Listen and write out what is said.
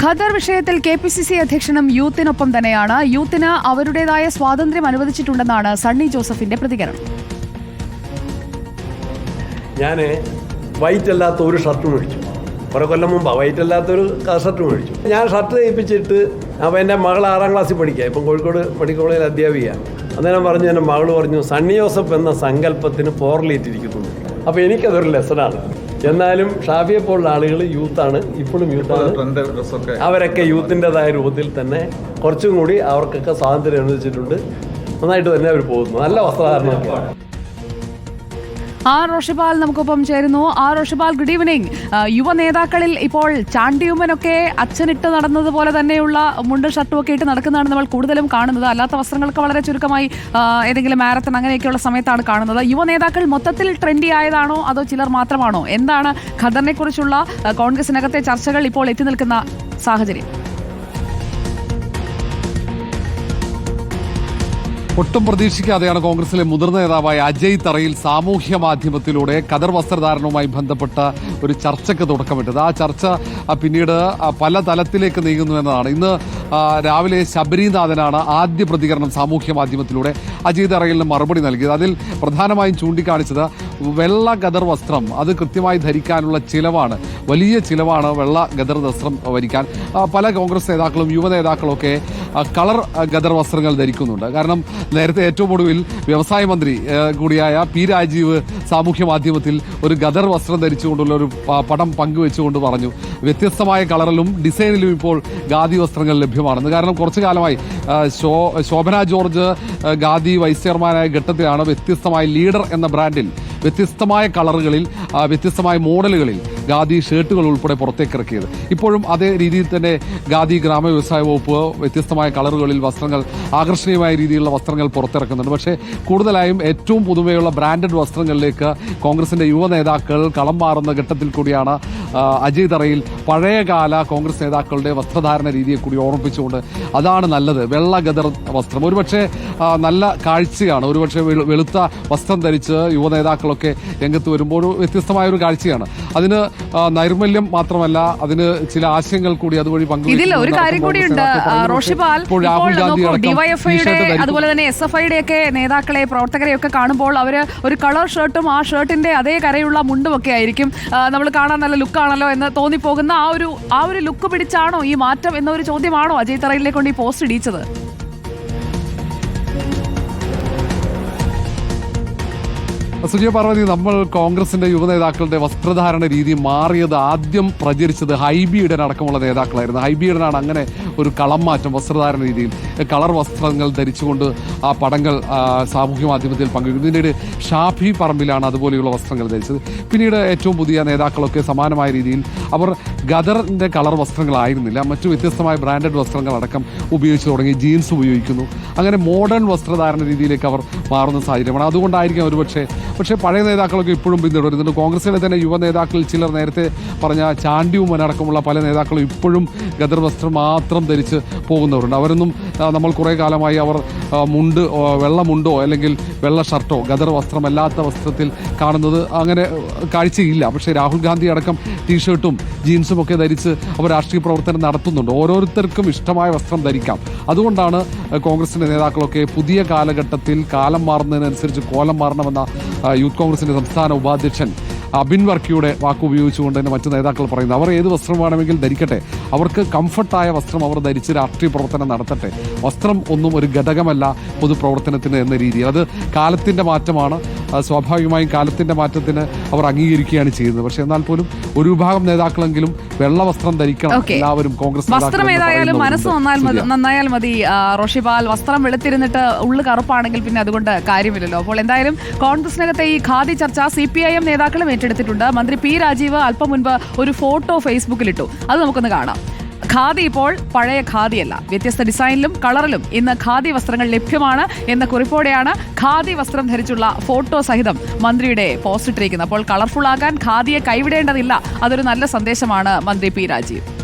ഖദർ വിഷയത്തിൽ K P C C അധ്യക്ഷനും യൂത്തിനൊപ്പം തന്നെയാണ്. യൂത്തിന് അവരുടേതായ സ്വാതന്ത്ര്യം അനുവദിച്ചിട്ടുണ്ടെന്നാണ് സണ്ണി ജോസഫിന്റെ പ്രതികരണം. ഞാൻ വൈറ്റ് അല്ലാത്ത ഒരു ഷർട്ട് മേടിച്ചു. കുറെ കൊല്ലം മുമ്പ് വൈറ്റ് അല്ലാത്തൊരു ഷർട്ട് മേടിച്ചു. ഞാൻ ഷർട്ട് തയ്പ്പിച്ചിട്ട് അപ്പോൾ എന്റെ മകൾ ആറാം ക്ലാസ്സിൽ പഠിക്കുക. ഇപ്പം കോഴിക്കോട് മെഡിക്കൽ കോളേജിൽ അധ്യാപിക. അന്നേരം പറഞ്ഞു എന്റെ മകൾ പറഞ്ഞു സണ്ണി ജോസഫ് എന്ന സങ്കല്പത്തിന് പോറലേറ്റിരിക്കുന്നു. അപ്പോൾ എനിക്കതൊരു ലെസനാണ് എന്നാലും ഷാഫിയെ പോലുള്ള ആളുകൾ യൂത്താണ് ഇപ്പോഴും യൂത്താണ് അവരൊക്കെ യൂത്തിന്റെതായ രൂപത്തിൽ തന്നെ കുറച്ചും കൂടി അവർക്കൊക്കെ സ്വാതന്ത്ര്യം അനുവദിച്ചിട്ടുണ്ട്. നന്നായിട്ട് തന്നെ അവർ പോകുന്നു. നല്ല വസ്ത്രധാരണമൊക്കെയാണ്. ആർ റോഷിപാൽ നമുക്കൊപ്പം ചേരുന്നു. ആർ റോഷിപാൽ ഗുഡ് ഈവനിങ് യുവ നേതാക്കളിൽ ഇപ്പോൾ ചാണ്ടിയുമ്മനൊക്കെ അച്ഛനിട്ട് നടന്നതുപോലെ തന്നെയുള്ള മുണ്ടും ഷർട്ടും ഒക്കെ ഇട്ട് നടക്കുന്നതാണ് നമ്മൾ കൂടുതലും കാണുന്നത്. അല്ലാത്ത വസ്ത്രങ്ങൾക്ക് വളരെ ചുരുക്കമായി ഏതെങ്കിലും മാരത്തൺ അങ്ങനെയൊക്കെയുള്ള സമയത്താണ് കാണുന്നത്. യുവ നേതാക്കൾ മൊത്തത്തിൽ ട്രെൻഡി ആയതാണോ അതോ ചിലർ മാത്രമാണോ? എന്താണ് ഖദറിനെ കുറിച്ചുള്ള കോൺഗ്രസിനകത്തെ ചർച്ചകൾ ഇപ്പോൾ എത്തി നിൽക്കുന്ന സാഹചര്യം? ഒട്ടും പ്രതീക്ഷിക്കാതെയാണ് കോൺഗ്രസിലെ മുതിർന്ന നേതാവായ അജയ് തറയിൽ സാമൂഹ്യ മാധ്യമത്തിലൂടെ ഖദർ വസ്ത്രധാരണവുമായി ബന്ധപ്പെട്ട ഒരു ചർച്ചയ്ക്ക് തുടക്കമിട്ടത്. ആ ചർച്ച പിന്നീട് പല തലത്തിലേക്ക് നീങ്ങുന്നു എന്നതാണ്. ഇന്ന് രാവിലെ ശബരിനാഥനാണ് ആദ്യ പ്രതികരണം സാമൂഹ്യ മാധ്യമത്തിലൂടെ അജയ് തറയിലിന് മറുപടി നൽകിയത്. അതിൽ പ്രധാനമായും ചൂണ്ടിക്കാണിച്ചത് വെള്ള ഗദർ വസ്ത്രം അത് കൃത്യമായി ധരിക്കാനുള്ള ചിലവാണ് വലിയ ചിലവാണ് വെള്ള ഗദർ വസ്ത്രം വരിക്കാൻ. പല കോൺഗ്രസ് നേതാക്കളും യുവ നേതാക്കളും ഒക്കെ ആ, കളർ ഗദർ വസ്ത്രങ്ങൾ ധരിക്കുന്നുണ്ട്. കാരണം നേരത്തെ ഏറ്റവും ഒടുവിൽ വ്യവസായ മന്ത്രി കൂടിയായ പി രാജീവ് സാമൂഹ്യ മാധ്യമത്തിൽ ഒരു ഗദർ വസ്ത്രം ധരിച്ചുകൊണ്ടുള്ള ഒരു പടം പങ്കുവെച്ചുകൊണ്ട് പറഞ്ഞു. വ്യത്യസ്തമായ കളറിലും ഡിസൈനിലും ഇപ്പോൾ ഖാദി വസ്ത്രങ്ങൾ ലഭ്യമാണെന്ന്. കാരണം കുറച്ചു കാലമായി ശോഭന ജോർജ് ഖാദി വൈസ് ചെയർമാനായ ഘട്ടത്തിലാണ് വ്യത്യസ്തമായ ലീഡർ എന്ന ബ്രാൻഡിൽ വ്യത്യസ്തമായ കളറുകളിൽ വ്യത്യസ്തമായ മോഡലുകളിൽ ഖാദി ഷർട്ടുകൾ ഉൾപ്പെടെ പുറത്തേക്ക് ഇറക്കിയത്. ഇപ്പോഴും അതേ രീതിയിൽ തന്നെ ഖാദി ഗ്രാമ വ്യവസായ വകുപ്പ് വ്യത്യസ്തമായ കളറുകളിൽ വസ്ത്രങ്ങൾ ആകർഷണീയമായ രീതിയിലുള്ള വസ്ത്രങ്ങൾ പുറത്തിറക്കുന്നുണ്ട്. പക്ഷേ കൂടുതലായും ഏറ്റവും പുതുമയുള്ള ബ്രാൻഡഡ് വസ്ത്രങ്ങളിലേക്ക് കോൺഗ്രസിന്റെ യുവ നേതാക്കൾ കളം മാറുന്ന ഘട്ടത്തിൽ കൂടിയാണ് അജയ് തറയിൽ പഴയകാല കോൺഗ്രസ് നേതാക്കളുടെ വസ്ത്രധാരണ രീതിയെ കൂടി ഓർമ്മിപ്പിച്ചുകൊണ്ട് അതാണ് നല്ലത്. വെള്ള ഗദർ വസ്ത്രം. ഒരുപക്ഷെ നല്ല കാഴ്ചയാണ്. ഒരുപക്ഷെ വെളുത്ത വസ്ത്രം ധരിച്ച് യുവ നേതാക്കളൊക്കെ രംഗത്ത് വരുമ്പോൾ വ്യത്യസ്തമായ ഒരു കാഴ്ചയാണ്. അതിന് നൈർമല്യം മാത്രമല്ല അതിന് ചില ആശയങ്ങൾ കൂടി അതുവഴി ഇതിൽ ഒരു കാര്യം കൂടിയുണ്ട്. റോഷിപാൽ ഡിവൈഎഫ്ഐയുടെ അതുപോലെ തന്നെ എസ് എഫ് ഐയുടെ ഒക്കെ നേതാക്കളെ പ്രവർത്തകരെ ഒക്കെ കാണുമ്പോൾ അവർ ഒരു കളർ ഷർട്ടും ആ ഷർട്ടിന്റെ അതേ കരയുള്ള മുണ്ടും ഒക്കെ ആയിരിക്കും. നമ്മൾ കാണാൻ നല്ല ലുക്കാണല്ലോ എന്ന് തോന്നിപ്പോകുന്ന ആ ഒരു ആ ഒരു ലുക്ക് പിടിച്ചാണോ ഈ മാറ്റം എന്നൊരു ചോദ്യമാണോ അജയ് തറയിലെ കൊണ്ട് ഈ പോസ്റ്റ് ഇടിച്ചത് സുജയ പാർവതി നമ്മൾ കോൺഗ്രസിന്റെ യുവ നേതാക്കളുടെ വസ്ത്രധാരണ രീതി മാറിയത് ആദ്യം പ്രചരിച്ചത് ഹൈബിയുടെ അടക്കമുള്ള നേതാക്കളായിരുന്നു. ഹൈബിയുടെ അങ്ങനെ ഒരു കളം മാറ്റം വസ്ത്രധാരണ രീതിയിൽ. കളർ വസ്ത്രങ്ങൾ ധരിച്ചുകൊണ്ട് ആ പടങ്ങൾ സാമൂഹ്യ മാധ്യമത്തിൽ പങ്കുവയ്ക്കുന്നു പിന്നീട് ഷാഫി പറമ്പിലാണ് അതുപോലെയുള്ള വസ്ത്രങ്ങൾ ധരിച്ചത്. പിന്നീട് ഏറ്റവും പുതിയ നേതാക്കളൊക്കെ സമാനമായ രീതിയിൽ അവർ ഗദറിന്റെ കളർ വസ്ത്രങ്ങളായിരുന്നില്ല. മറ്റു വ്യത്യസ്തമായ ബ്രാൻഡഡ് വസ്ത്രങ്ങൾ അടക്കം ഉപയോഗിച്ച് തുടങ്ങി ജീൻസ് ഉപയോഗിക്കുന്നു. അങ്ങനെ മോഡേൺ വസ്ത്രധാരണ രീതിയിലേക്ക് അവർ മാറുന്ന സാഹചര്യമാണ്. അതുകൊണ്ടായിരിക്കും ഒരുപക്ഷെ പക്ഷേ പഴയ നേതാക്കളൊക്കെ ഇപ്പോഴും പിന്തുടരുന്നുണ്ട്. കോൺഗ്രസിലെ തന്നെ യുവ നേതാക്കളിൽ ചിലർ നേരത്തെ പറഞ്ഞ ചാണ്ടിയുമ്മൻ അടക്കമുള്ള പല നേതാക്കളും ഇപ്പോഴും ഗദർ വസ്ത്രം മാത്രം ധരിച്ച് പോകുന്നവരുണ്ട്. അവരൊന്നും നമ്മൾ കുറേ കാലമായി അവർ മുണ്ട് വെള്ളമുണ്ടോ വെള്ള മുണ്ടോ അല്ലെങ്കിൽ വെള്ള ഷർട്ടോ ഗദർ വസ്ത്രമല്ലാത്ത വസ്ത്രത്തിൽ കാണുന്നത് അങ്ങനെ കാഴ്ചയില്ല. പക്ഷേ രാഹുൽ ഗാന്ധി അടക്കം ടീഷർട്ടും ജീൻസും ഒക്കെ ധരിച്ച് അവർ രാഷ്ട്രീയ പ്രവർത്തനം നടത്തുന്നുണ്ട്. ഓരോരുത്തർക്കും ഇഷ്ടമായ വസ്ത്രം ധരിക്കാം. അതുകൊണ്ടാണ് കോൺഗ്രസിന്റെ നേതാക്കളൊക്കെ പുതിയ കാലഘട്ടത്തിൽ കാലം മാറുന്നതിനനുസരിച്ച് കോലം മാറണമെന്ന യൂത്ത് കോൺഗ്രസിന്റെ സംസ്ഥാന ഉപാധ്യക്ഷൻ അബിൻ വർക്കിയുടെ വാക്ക് ഉപയോഗിച്ചുകൊണ്ട് തന്നെ മറ്റു നേതാക്കൾ പറയുന്നത് അവർ ഏത് വസ്ത്രം വേണമെങ്കിൽ ധരിക്കട്ടെ. അവർക്ക് കംഫർട്ടായ വസ്ത്രം അവർ ധരിച്ച് രാഷ്ട്രീയ പ്രവർത്തനം നടത്തട്ടെ. വസ്ത്രം ഒന്നും ഒരു ഘടകമല്ല പൊതുപ്രവർത്തനത്തിന് എന്ന രീതിയിൽ. അത് കാലത്തിന്റെ മാറ്റമാണ്. സ്വാഭാവികമായും കാലത്തിന്റെ മാറ്റത്തിന് അവർ അംഗീകരിക്കുകയാണ് ചെയ്യുന്നത്. പക്ഷേ എന്നാൽ പോലും ഒരു വിഭാഗം നേതാക്കളെങ്കിലും വെള്ള വസ്ത്രം ധരിക്കണം എല്ലാവരും കോൺഗ്രസ് വസ്ത്രം ഏതായാലും മനസ്സ്. നന്നാൽ മതി നന്നായാൽ മതി റോഷിപാൽ. വസ്ത്രം വെളുത്തിരുന്നിട്ട് ഉള്ളു കറുപ്പാണെങ്കിൽ പിന്നെ അതുകൊണ്ട് കാര്യമില്ലല്ലോ. അപ്പോൾ എന്തായാലും കോൺഗ്രസിനകത്തെ ഈ ഖാദി ചർച്ച സി പി ഐ എം നേതാക്കളും ഏറ്റെടുത്തിട്ടുണ്ട്. മന്ത്രി പി രാജീവ് അല്പം മുൻപ് ഒരു ഫോട്ടോ ഫേസ്ബുക്കിലിട്ടു അത് നമുക്കൊന്ന് കാണാം. ഖാദി ഇപ്പോൾ പഴയ ഖാദിയല്ല. വ്യത്യസ്ത ഡിസൈനിലും കളറിലും ഇന്ന് ഖാദി വസ്ത്രങ്ങൾ ലഭ്യമാണ് എന്ന കുറിപ്പോടെയാണ് ഖാദി വസ്ത്രം ധരിച്ചുള്ള ഫോട്ടോ സഹിതം മന്ത്രിയുടെ പോസ്റ്റ് ഇട്ടിരിക്കുന്നത്. അപ്പോൾ കളർഫുൾ ആകാൻ ഖാദിയെ കൈവിടേണ്ടതില്ല. അതൊരു നല്ല സന്ദേശമാണ് മന്ത്രി പി രാജീവ്.